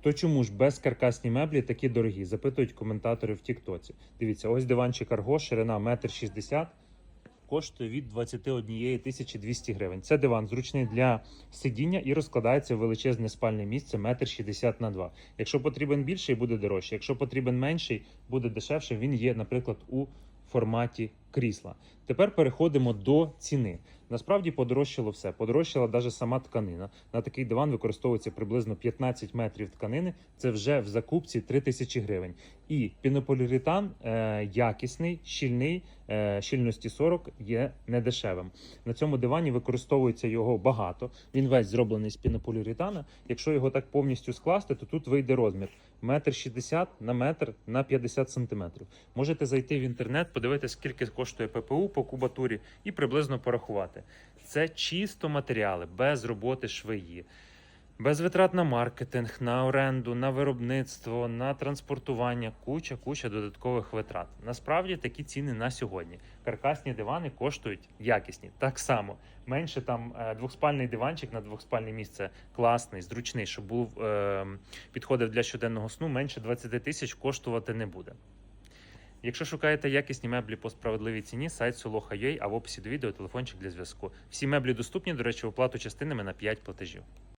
То чому ж безкаркасні меблі такі дорогі? Запитують коментатори в Тіктоці. Дивіться, ось диванчик Арго, ширина 1,60 м, коштує від 21 тисячі 200 гривень. Це диван зручний для сидіння і розкладається в величезне спальне місце 1,60 м на 2 Якщо потрібен більший, буде дорожче. Якщо потрібен менший, буде дешевше. Він є, наприклад, у форматі крісла. Тепер переходимо до ціни. Насправді подорожчало все. Подорожчала навіть сама тканина. На такий диван використовується приблизно 15 метрів тканини. Це вже в закупці 3000 гривень. І пінополіуретан е, якісний, щільний, е, щільності 40 є недешевим. На цьому дивані використовується його багато. Він весь зроблений з пінополіуретана. Якщо його так повністю скласти, то тут вийде розмір метр 60 на метр на 50 сантиметрів. Можете зайти в інтернет, подивитися, скільки коштує ППУ по кубатурі, і приблизно порахувати. Це чисто матеріали, без роботи швеї. Без витрат на маркетинг, на оренду, на виробництво, на транспортування, куча, куча додаткових витрат. Насправді такі ціни на сьогодні. Каркасні дивани коштують якісні. Так само менше там е, двохспальний диванчик на двохспальне місце класний, зручний, щоб був е, підходив для щоденного сну. Менше 20 тисяч коштувати не буде. Якщо шукаєте якісні меблі по справедливій ціні, сайт Soloha.ua, а в описі до відео телефончик для зв'язку. Всі меблі доступні, до речі, оплату частинами на 5 платежів.